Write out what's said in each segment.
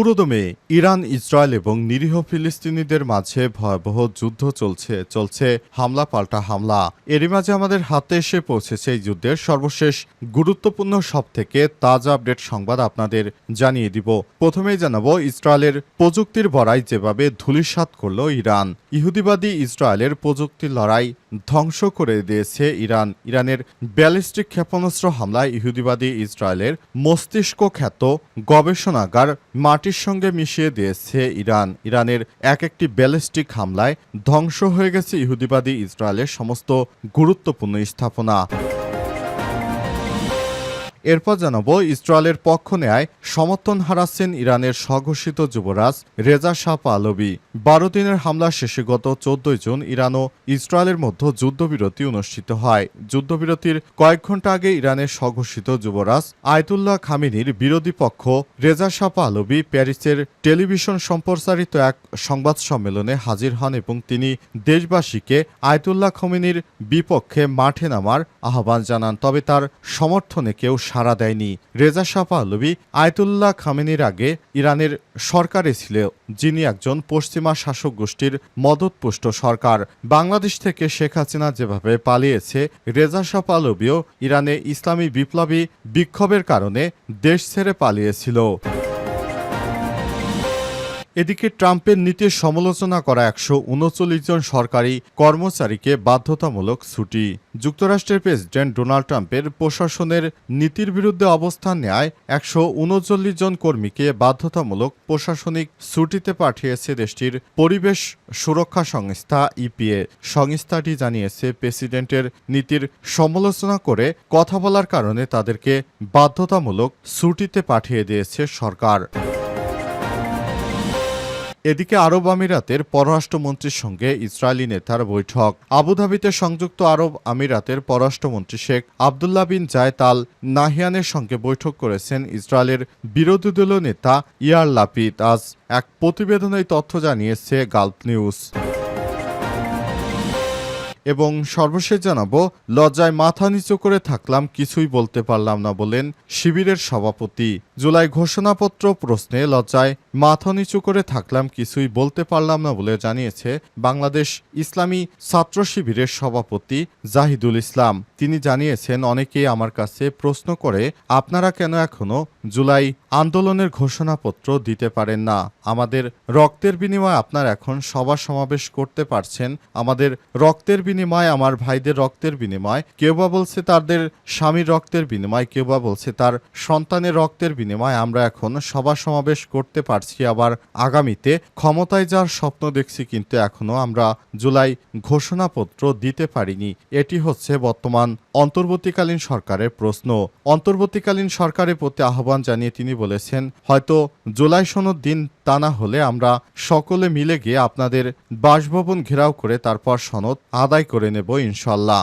পুরোদমে Iran, Israel এবং নিরীহ ফিলিস্তিনিদের মাঝে ভয়াবহ যুদ্ধ চলছে চলছে হামলা পাল্টা হামলা। এরই মাঝে আমাদের হাতে এসে পৌঁছেছে এই যুদ্ধের সর্বশেষ গুরুত্বপূর্ণ সব থেকে তাজা আপডেট সংবাদ আপনাদের জানিয়ে দিব। প্রথমেই জানাব, ইসরায়েলের প্রযুক্তির বড়াই যেভাবে ধূলিসাৎ করল ইরান। ইহুদিবাদী ইসরায়েলের প্রযুক্তির লড়াই ধ্বংস করে দিয়েছে ইরান। ইরানের ব্যালিস্টিক ক্ষেপণাস্ত্র হামলায় ইহুদিবাদী ইসরায়েলের মস্তিষ্ক খ্যাত গবেষণাগার মাটির সঙ্গে মিশিয়ে দিয়েছে ইরান। ইরানের এক একটি ব্যালিস্টিক হামলায় ধ্বংস হয়ে গেছে ইহুদিবাদী ইসরায়েলের সমস্ত গুরুত্বপূর্ণ স্থাপনা। এরপর জানাব ইসরায়েলের পক্ষ নেয় সমর্থন হারাচ্ছেন ইরানের স্বঘোষিত যুবরাজ রেজা শাহ পালবি বারো দিনের হামলা শেষে গত চোদ্দই জুন ইরান ও ইসরায়েলের মধ্যে যুদ্ধবিরতি অনুষ্ঠিত হয়। যুদ্ধবিরতির কয়েক ঘণ্টা আগে ইরানের স্বঘোষিত যুবরাজ আয়তুল্লাহ খামিনির বিরোধী পক্ষ রেজা শাহ পালবি প্যারিসের টেলিভিশন সম্প্রচারিত এক সংবাদ সম্মেলনে হাজির হন এবং তিনি দেশবাসীকে আয়তুল্লাহ খামিনির বিপক্ষে মাঠে নামার আহ্বান জানান। তবে তার সমর্থনে কেউ সাড়া দেয়নি। রেজা শাহ পাহলবি আয়তুল্লাহ খামেনির আগে ইরানের সরকারে ছিল, যিনি একজন পশ্চিমা শাসক গোষ্ঠীর মদতপুষ্ট সরকার। বাংলাদেশ থেকে শেখ হাসিনা যেভাবে পালিয়েছে, রেজা শাহ পাহলবিও ইরানে ইসলামী বিপ্লবী বিক্ষোভের কারণে দেশ ছেড়ে পালিয়েছিল। এদিকে ট্রাম্পের নীতির সমালোচনা করা একশো উনচল্লিশ জন সরকারি কর্মচারীকে বাধ্যতামূলক ছুটি। যুক্তরাষ্ট্রের প্রেসিডেন্ট ডোনাল্ড ট্রাম্পের প্রশাসনের নীতির বিরুদ্ধে অবস্থান নেয় একশো উনচল্লিশ জন কর্মীকে বাধ্যতামূলক প্রশাসনিক ছুটিতে পাঠিয়েছে দেশটির পরিবেশ সুরক্ষা সংস্থা ইপিএ। সংস্থাটি জানিয়েছে, প্রেসিডেন্টের নীতির সমালোচনা করে কথা বলার কারণে তাদেরকে বাধ্যতামূলক ছুটিতে পাঠিয়ে দিয়েছে সরকার। এদিকে আরব আমিরাতের পররাষ্ট্রমন্ত্রীর সঙ্গে ইসরায়েলি নেতার বৈঠক। আবুধাবিতে সংযুক্ত আরব আমিরাতের পররাষ্ট্রমন্ত্রী শেখ আবদুল্লাহ বিন জায়দ আল নাহিয়ানের সঙ্গে বৈঠক করেছেন ইসরায়েলের বিরোধী দলীয় নেতা ইয়ার লাপিদ। আজ এক প্রতিবেদনে তথ্য জানিয়েছে গাল্প নিউজ। এবং সর্বশেষ জানাব, লজ্জায় মাথা নিচু করে থাকলাম, কিছুই বলতে পারলাম না বলেন শিবিরের সভাপতি। জুলাই ঘোষণাপত্র প্রশ্নে লজ্জায় মাথা নিচু করে থাকলাম, কিছুই বলতে পারলাম না বলে জানিয়েছে বাংলাদেশ ইসলামী ছাত্র শিবিরের সভাপতি জাহিদুল ইসলাম। তিনি জানিয়েছেন, অনেকেই আমার কাছে প্রশ্ন করে, আপনারা কেন এখনও জুলাই আন্দোলনের ঘোষণাপত্র দিতে পারেন না? আমাদের রক্তের বিনিময়ে আপনার এখন সভা সমাবেশ করতে পারছেন, আমাদের রক্তের বিনিময় আমার ভাইদের রক্তের বিনিময়, কেউ বা বলছে তাদের স্বামীর রক্তের বিনিময়, কেউ বা বলছে তার সন্তানের রক্তের বিনিময়, আমরা এখন সভা সমাবেশ করতে পারছি আবার আগামীতে। ক্ষমতায় যাওয়ার স্বপ্ন দেখছি, কিন্তু এখনও আমরা জুলাই ঘোষণাপত্র দিতে পারিনি। এটি হচ্ছে বর্তমান অন্তর্বর্তীকালীন সরকারের প্রশ্ন। অন্তর্বর্তীকালীন সরকারের প্রতি আহ্বান জানিয়ে তিনি বলেছেন, হয়তো জুলাই সনদ দিন তা না হলে আমরা সকলে মিলে গিয়ে আপনাদের বাসভবন ঘেরাও করে তারপর সনদ আদায় করে নেব ইনশাল্লাহ।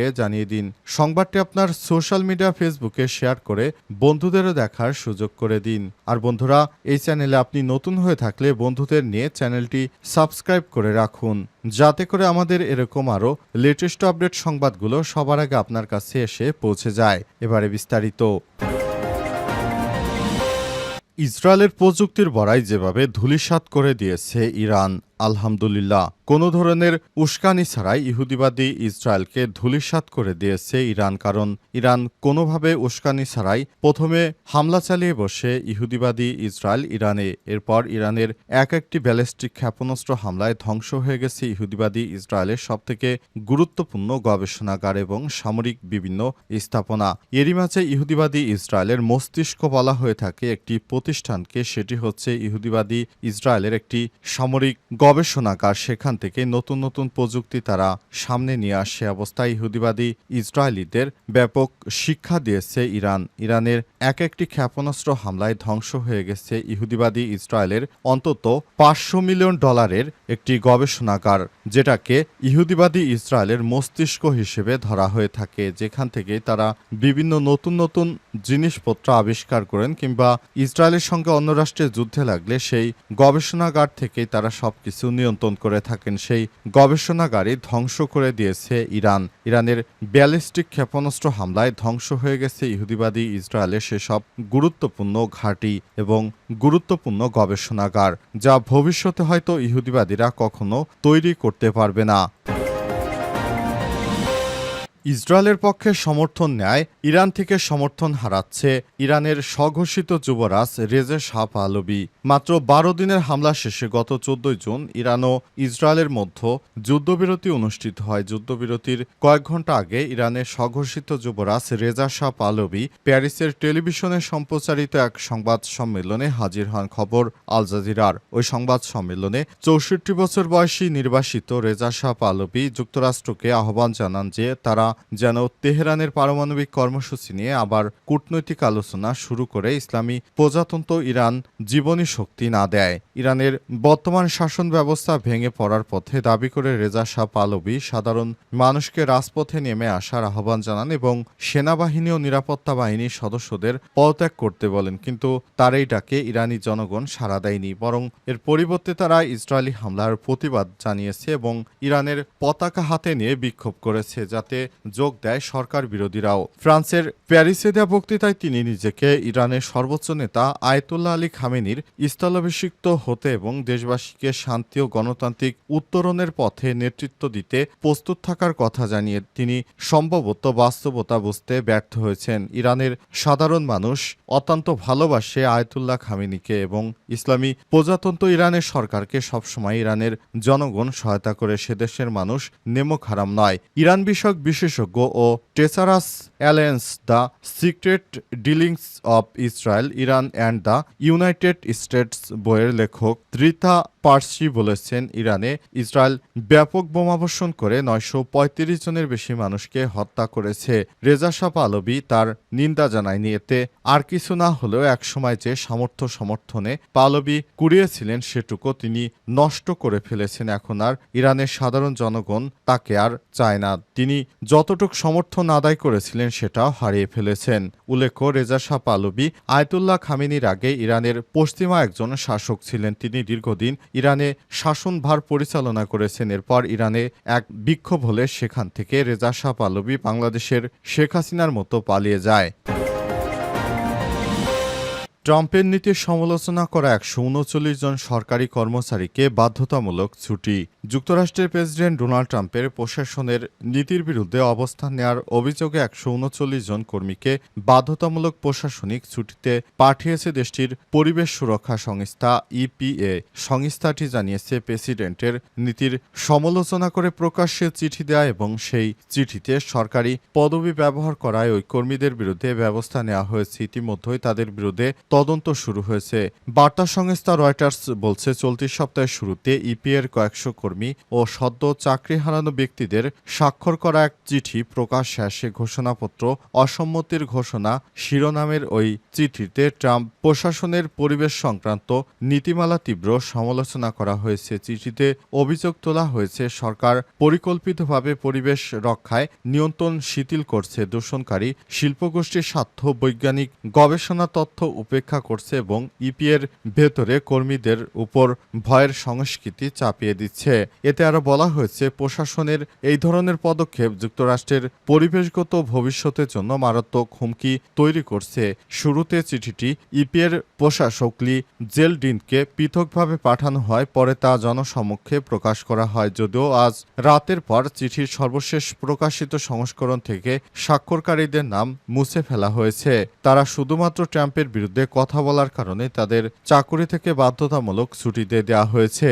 জানিয়ে দিন। সংবাদটি আপনার সোশ্যাল মিডিয়া ফেসবুকে শেয়ার করে বন্ধুদেরও দেখার সুযোগ করে দিন। আর বন্ধুরা, এই চ্যানেলে আপনি নতুন হয়ে থাকলে বন্ধুদের নিয়ে চ্যানেলটি সাবস্ক্রাইব করে রাখুন। যাতে করে আমাদের এরকম আরও লেটেস্ট আপডেট সংবাদগুলো সবার আগে আপনার কাছে এসে পৌঁছে যায়। এবারে বিস্তারিত। ইসরায়েলের প্রযুক্তির বড়াই যেভাবে ধূলিসাৎ করে দিয়েছে ইরান আলহামদুলিল্লাহ। কোনো ধরনের উস্কানি ছাড়াই ইহুদিবাদী ইসরায়েলকে ধূলিসাৎ করে দিয়েছে ইরান, কারণ ইরান কোনোভাবে উস্কানি ছাড়াই প্রথমে হামলা চালিয়ে বসে ইহুদিবাদী ইসরায়েল ইরানে। এরপর ইরানের এক একটি ব্যালিস্টিক ক্ষেপণাস্ত্র হামলায় ধ্বংস হয়ে গেছে ইহুদিবাদী ইসরায়েলের সবথেকে গুরুত্বপূর্ণ গবেষণাগার এবং সামরিক বিভিন্ন স্থাপনা। এরই মাঝে ইহুদিবাদী ইসরায়েলের মস্তিষ্ক বলা হয়ে থাকে একটি প্রতিষ্ঠানকে। সেটি হচ্ছে ইহুদিবাদী ইসরায়েলের একটি সামরিক গবেষণাগার সেখান থেকে নতুন নতুন প্রযুক্তি তারা সামনে নিয়ে আসে অবস্থায় ইহুদিবাদী ইসরায়েলিদের ব্যাপক শিক্ষা দিয়েছে ইরান। ইরানের এক একটি ক্ষেপণাস্ত্র হামলায় ধ্বংস হয়ে গেছে ইহুদিবাদী ইসরায়েলের অন্তত পাঁচশো মিলিয়ন ডলারের একটি গবেষণাগার, যেটাকে ইহুদিবাদী ইসরায়েলের মস্তিষ্ক হিসেবে ধরা হয়ে থাকে। যেখান থেকে তারা বিভিন্ন নতুন নতুন জিনিসপত্র আবিষ্কার করেন, কিংবা ইসরায়েলের সঙ্গে অন্য রাষ্ট্রের যুদ্ধে লাগলে সেই গবেষণাগার থেকেই তারা নিয়ন্ত্রণ করে থাকেন, সেই গবেষণাগারই ধ্বংস করে দিয়েছে ইরান। ইরানের ব্যালিস্টিক ক্ষেপণাস্ত্র হামলায় ধ্বংস হয়ে গেছে ইহুদিবাদী ইসরায়েলের সেসব গুরুত্বপূর্ণ ঘাঁটি এবং গুরুত্বপূর্ণ গবেষণাগার, যা ভবিষ্যতে হয়তো ইহুদিবাদীরা কখনো তৈরি করতে পারবে না। ইসরায়েলের পক্ষে সমর্থন নেয় ইরান থেকে সমর্থন হারাচ্ছে ইরানের স্বঘোষিত যুবরাজ রেজে শাহ পাহলবি মাত্র বারো দিনের হামলা শেষে গত চোদ্দই জুন ইরান ও ইসরায়েলের মধ্যে যুদ্ধবিরতি অনুষ্ঠিত হয়। যুদ্ধবিরতির কয়েক ঘণ্টা আগে ইরানের স্বঘোষিত যুবরাজ রেজা শাহ পাহলবি প্যারিসের টেলিভিশনে সম্প্রচারিত এক সংবাদ সম্মেলনে হাজির হন খবর আল জাজিরার। ওই সংবাদ সম্মেলনে চৌষট্টি বছর বয়সী নির্বাসিত রেজা শাহ পাহলবি যুক্তরাষ্ট্রকে আহ্বান জানান যে তারা যেন তেহরানের পারমাণবিক কর্মসূচি নিয়ে আবার কূটনৈতিক আলোচনা শুরু করে ইসলামী প্রজাতন্ত্র ইরান জীবনী শক্তি না দেয়। ইরানের বর্তমান শাসন ব্যবস্থা ভেঙে পড়ার পথে দাবি করে রেজা শাহ পালবি সাধারণ মানুষকে রাজপথে নেমে আসার আহ্বান জানান এবং সেনাবাহিনী ও নিরাপত্তা বাহিনীর সদস্যদের পদত্যাগ করতে বলেন। কিন্তু তার এই ডাকে ইরানি জনগণ সাড়া দেয়নি, বরং এর পরিবর্তে তারা ইসরায়েলি হামলার প্রতিবাদ জানিয়েছে এবং ইরানের পতাকা হাতে নিয়ে বিক্ষোভ করেছে, যাতে যোগ দেয় সরকার বিরোধীরাও। ফ্রান্সের প্যারিসে দেওয়া বক্তৃতায় তিনি নিজেকে ইরানের সর্বোচ্চ নেতা আয়তুল্লাহ আলী খামেনির স্থলাভিষিক্ত হতে এবং দেশবাসীকে শান্তি ও গণতান্ত্রিক উত্তরণের পথে নেতৃত্ব দিতে প্রস্তুত থাকার কথা জানিয়ে তিনি সম্ভবত বাস্তবতা বুঝতে ব্যর্থ হয়েছেন। ইরানের সাধারণ মানুষ অত্যন্ত ভালোবাসে আয়তুল্লাহ খামেনিকে এবং ইসলামী প্রজাতন্ত্র ইরানের সরকারকে সবসময় ইরানের জনগণ সহায়তা করে সে দেশের মানুষ নেমক হারাম নয়। ইরান বিষয়ক বিশেষজ্ঞ ও treacherous alliance the secret dealings of Israel, Iran, and the United States বইয়ের লেখক ত্রিথা পার্সি বলেছেন ইরানে ইসরায়েল ব্যাপক বোমাবর্ষণ করে নয়শো পঁয়ত্রিশ জনের বেশি মানুষকে হত্যা করেছে। রেজা শাহ পালবি তার নিন্দা জানায়নি। এতে আর কিছু না হলেও একসময় যে সামর্থ্য সমর্থনে পালবি কুড়িয়েছিলেন সেটুকু তিনি নষ্ট করে ফেলেছেন। এখন আর ইরানের সাধারণ জনগণ তাকে আর চায় না। তিনি যতটুক সমর্থন আদায় করেছিলেন সেটাও হারিয়ে ফেলেছেন। উল্লেখ্য, রেজা শাহ পালবি আয়তুল্লাহ খামিনির আগে ইরানের পশ্চিমা একজন শাসক ছিলেন। তিনি দীর্ঘদিন ইরানে শাসনভার পরিচালনা করেছেন। এরপর ইরানে এক বিক্ষোভ হলে সেখান থেকে রেজা শাহ পালবি বাংলাদেশের শেখ হাসিনার মতো পালিয়ে যায়। ট্রাম্পের নীতির সমালোচনা করা একশো উনচল্লিশ জন সরকারি কর্মচারীকে বাধ্যতামূলক ছুটি। যুক্তরাষ্ট্রের প্রেসিডেন্ট ডোনাল্ড ট্রাম্পের প্রশাসনের নীতির বিরুদ্ধে অবস্থান নেওয়ার অভিযোগে একশো উনচল্লিশ জন কর্মীকে বাধ্যতামূলক প্রশাসনিক ছুটিতে পাঠিয়েছে দেশটির পরিবেশ সুরক্ষা সংস্থা ইপিএ। সংস্থাটি জানিয়েছে, প্রেসিডেন্টের নীতির সমালোচনা করে প্রকাশ্যে চিঠি দেয়া এবং সেই চিঠিতে সরকারি পদবি ব্যবহার করায় ওই কর্মীদের বিরুদ্ধে ব্যবস্থা নেওয়া হয়েছে। ইতিমধ্যেই তাদের বিরুদ্ধে তদন্ত শুরু হয়েছে। বার্তা সংস্থা রয়টার্স বলছে, চলতি সপ্তাহের শুরুতে ইপিএর কয়েকশো কর্মী ও সদ্য চাকরি হারানো ব্যক্তিদের স্বাক্ষর করা এক চিঠি প্রকাশ শেষে ঘোষণাপত্র, অসম্মতির ঘোষণা, শিরোনামের ওই চিঠিতে ট্রাম্প প্রশাসনের পরিবেশ সংক্রান্ত নীতিমালা তীব্র সমালোচনা করা হয়েছে। চিঠিতে অভিযোগ তোলা হয়েছে, সরকার পরিকল্পিতভাবে পরিবেশ রক্ষায় নিয়ন্ত্রণ শিথিল করছে। দূষণকারী শিল্পগোষ্ঠীর স্বার্থ, বৈজ্ঞানিক গবেষণা তথ্য উপেক্ষা করছে এবং ইপিএর ভেতরে কর্মীদের উপর ভয়ের সংস্কৃতি চাপিয়ে দিচ্ছে। এতে আরও বলা হয়েছে, প্রশাসনের এই ধরনের পদক্ষেপ যুক্তরাষ্ট্রের পরিবেশগত ভবিষ্যতের জন্য মারাত্মক হুমকি তৈরি করছে। শুরুতে চিঠিটি ইপিএর প্রশাসক লি জেলডিনকে পৃথকভাবে পাঠানো হয়, পরে তা জনসমক্ষে প্রকাশ করা হয়। যদিও আজ রাতের পর চিঠির সর্বশেষ প্রকাশিত সংস্করণ থেকে স্বাক্ষরকারীদের নাম মুছে ফেলা হয়েছে। তারা শুধুমাত্র ট্রাম্পের বিরুদ্ধে কথা বলার কারণে তাদের চাকুরি থেকে বাধ্যতামূলক ছুটিতে দেওয়া হয়েছে।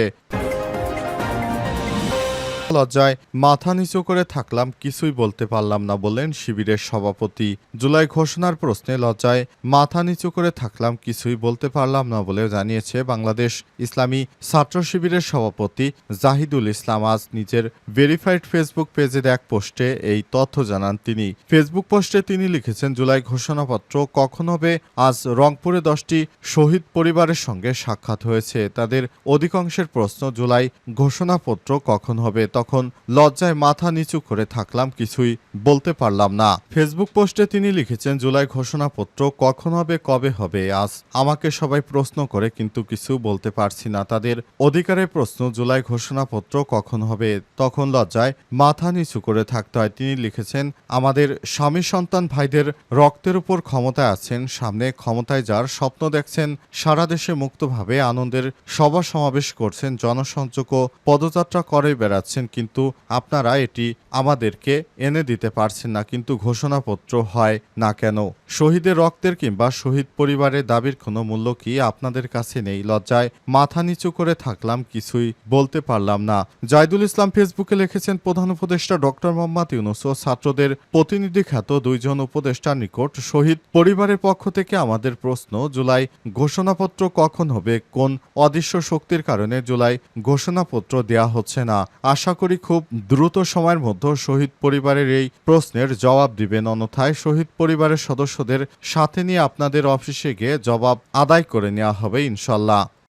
লজ্জায় মাথা নিচু করে থাকলাম, কিছুই বলতে পারলাম না বললেন শিবিরের সভাপতি। জুলাই ঘোষণার প্রশ্নে লজ্জায় মাথা নিচু করে থাকলাম, কিছুই বলতে পারলাম না বলে জানিয়েছে বাংলাদেশ ইসলামী ছাত্র শিবিরের সভাপতি জাহিদুল ইসলাম। আজ নিজের ভেরিফাইড ফেসবুক পেজের এক পোস্টে এই তথ্য জানান তিনি। ফেসবুক পোস্টে তিনি লিখেছেন, জুলাই ঘোষণাপত্র কখন হবে? আজ রংপুরে দশটি শহীদ পরিবারের সঙ্গে সাক্ষাৎ হয়েছে। তাদের অধিকাংশের প্রশ্ন, জুলাই ঘোষণাপত্র কখন হবে? তখন লজ্জায় মাথা নিচু করে থাকলাম, কিছুই বলতে পারলাম না। ফেসবুক পোস্টে তিনি লিখেছেন, জুলাই ঘোষণাপত্র কখন হবে, কবে হবে, আজ আমাকে সবাই প্রশ্ন করে, কিন্তু কিছু বলতে পারছি না। তাদের অধিকারের প্রশ্ন, জুলাই ঘোষণাপত্র কখন হবে, তখন লজ্জায় মাথা নিচু করে থাকতে হয়। তিনি লিখেছেন, আমাদের স্বামী সন্তান ভাইদের রক্তের উপর ক্ষমতায় আছেন, সামনে ক্ষমতায় যার স্বপ্ন দেখছেন, সারা দেশে মুক্তভাবে আনন্দের সভা সমাবেশ করছেন, জনসংযোগও পদযাত্রা করে বেড়াচ্ছেন কিন্তু আপনারা এটি আমাদেরকে এনে দিতে পারছেন না, কিন্তু ঘোষণাপত্র হয় না কেন? শহীদের রক্তের কিংবা শহীদ পরিবারের দাবির কোনো মূল্য কি আপনাদের কাছে নেই? লজ্জায় মাথা নিচু করে থাকলাম, কিছুই বলতে পারলাম না। জাইদুল ইসলাম ফেসবুকে লিখেছেন, প্রধান উপদেষ্টা ডক্টর মোহাম্মদ ইউনুস ও ছাত্রদের প্রতিনিধি খ্যাত দুইজন উপদেষ্টার নিকট শহীদ পরিবারের পক্ষ থেকে আমাদের প্রশ্ন, জুলাই ঘোষণাপত্র কখন হবে? কোন অদৃশ্য শক্তির কারণে জুলাই ঘোষণাপত্র দেয়া হচ্ছে না? আশা করি খুব দ্রুত সময়ের মধ্যে শহীদ পরিবারের এই প্রশ্নের জবাব দিবেন। অন্যথায় শহীদ পরিবারের সদস্যদের সাথে নিয়ে আপনাদের অফিসে গিয়ে জবাব আদায় করে নেওয়া হবে ইনশাল্লাহ।